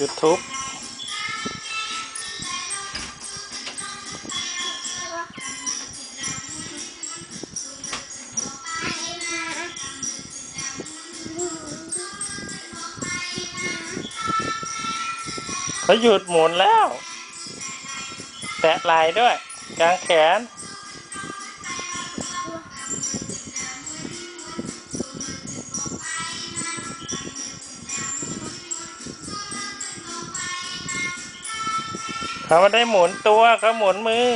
YouTube เขาหยุดหมุนแล้ว แตะไหล่ด้วย กลางแขน เขาไม่ได้หมุนตัวเขาหมุนมือ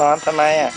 นอนทำไมอะ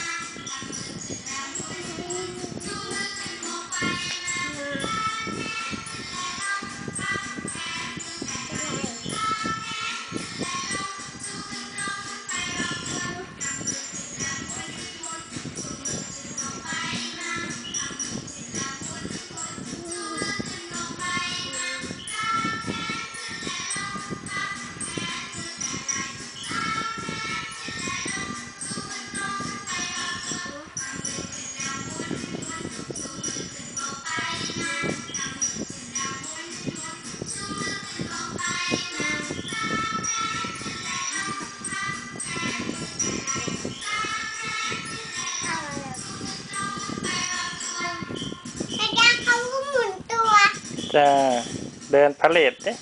จะเดินพาเลทเนี่ย